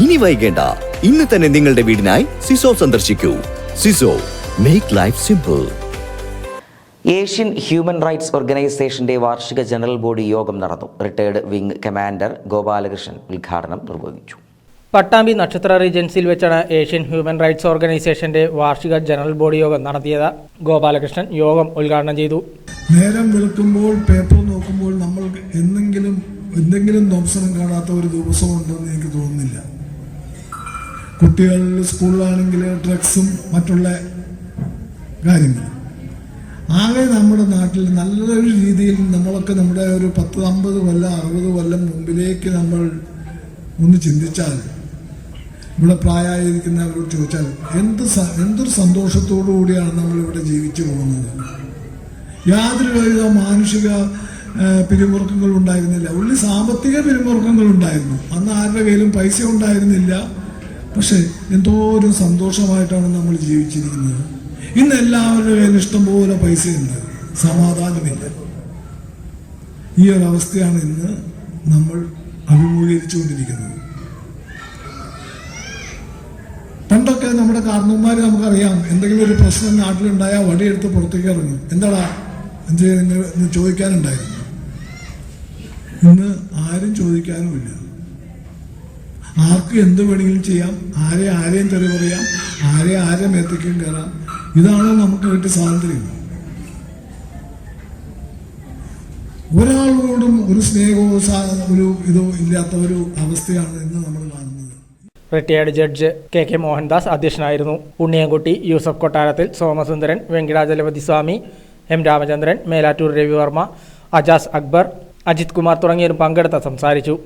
ഇനി വൈകേണ്ട. ഇന്ന് തന്നെ നിങ്ങളുടെ വീടിനായി സിസോ സന്ദർശിക്കൂ. സിസോ make life simple Asian human rights ഓർഗനൈസേഷന്റെ വാർഷിക ജനറൽ ബോഡി യോഗം നടന്നു. റിട്ടയർഡ് വിംഗ് കമാൻഡർ ഗോപാലകൃഷ്ണൻ ഉദ്ഘാടനം നിർവഹിച്ചു. പട്ടാമ്പി നക്ഷത്ര റീജൻസിയിൽ വെച്ചാണ് ഏഷ്യൻ ഹ്യൂമൻ റൈറ്റ്സ് ഓർഗനൈസേഷന്റെ വാർഷിക ജനറൽ ബോഡി യോഗം നടത്തിയത്. ഗോപാലകൃഷ്ണൻ യോഗം ഉദ്ഘാടനം ചെയ്തു. നേരം വെളുക്കുമ്പോൾ പേപ്പർ നോക്കുമ്പോൾ നമ്മൾ എന്തെങ്കിലും എന്തെങ്കിലും ദംശനം കാണാത്ത ഒരു ദിവസമുണ്ടെന്ന് എനിക്ക് തോന്നുന്നില്ല. കുട്ടികൾ സ്കൂളിലാണെങ്കിൽ ഡ്രഗ്സും മറ്റുള്ള കാര്യങ്ങൾ ആകെ നമ്മുടെ നാട്ടിൽ നല്ലൊരു രീതിയിൽ നമ്മളൊക്കെ നമ്മുടെ ഒരു പത്ത് അമ്പത് കൊല്ലം അറുപത് കൊല്ലം മുമ്പിലേക്ക് നമ്മൾ ഒന്ന് ചിന്തിച്ചാൽ ഇവിടെ പ്രായമായിരിക്കുന്നവരോട് ചോദിച്ചാൽ എന്ത് എന്തൊരു സന്തോഷത്തോടു കൂടിയാണ് നമ്മളിവിടെ ജീവിച്ചു പോകുന്നത്? യാതൊരുവിധ മാനുഷിക ആ, പിരിമുറുക്കങ്ങൾ ഉണ്ടായിരുന്നില്ല ഉള്ളി സാമ്പത്തിക പിരിമുറുക്കങ്ങൾ ഉണ്ടായിരുന്നു അന്ന് ആരുടെ കയ്യിലും പൈസ ഉണ്ടായിരുന്നില്ല. പക്ഷെ എന്തോരം സന്തോഷമായിട്ടാണ് നമ്മൾ ജീവിച്ചിരിക്കുന്നത്. ഇന്ന് എല്ലാവരുടെ കയ്യിൽ ഇഷ്ടംപോലെ പൈസയുണ്ട്. സമാധാനമില്ല. ഈ ഒരു അവസ്ഥയാണ് ഇന്ന് നമ്മൾ അഭിമുഖീകരിച്ചുകൊണ്ടിരിക്കുന്നത്. പണ്ടൊക്കെ നമ്മുടെ കാരണവന്മാർ നമുക്കറിയാം എന്തെങ്കിലും ഒരു പ്രശ്നം നാട്ടിലുണ്ടായാൽ വടിയെടുത്ത് പുറത്തേക്ക് ഇറങ്ങും. എന്താടാ എന്ത് ചോദിക്കാനുണ്ടായിരുന്നു? ഇന്ന് ആരും ചോദിക്കാനുമില്ല. ആർക്കും എന്ത് വേണമെങ്കിലും ചെയ്യാം. ആരെ ആരെയും തെറി പറയാം. ആരെ ആരെ മേത്തേക്കും കയറാം. ഇതാണ് നമുക്ക് കിട്ടിയ സ്വാതന്ത്ര്യം. ഒരാളോടും ഒരു സ്നേഹവും ഒരു ഇതോ ഇല്ലാത്ത ഒരു അവസ്ഥയാണ് ഇന്ന് നമ്മൾ കാണുന്നത്. Retired judge K K Mohandas അധ്യക്ഷനായിരുന്നു. ഉണ്ണിയൻകുട്ടി യൂസഫ് കൊട്ടാരത്തിൽ സോമസുന്ദരൻ വെങ്കിടാചലപതി സ്വാമി എം രാമചന്ദ്രൻ മേലാറ്റൂർ രവിവർമ്മ അജാസ് അക്ബർ അജിത് കുമാർ തുടങ്ങിയവരും പങ്കെടുത്ത് സംസാരിച്ചു.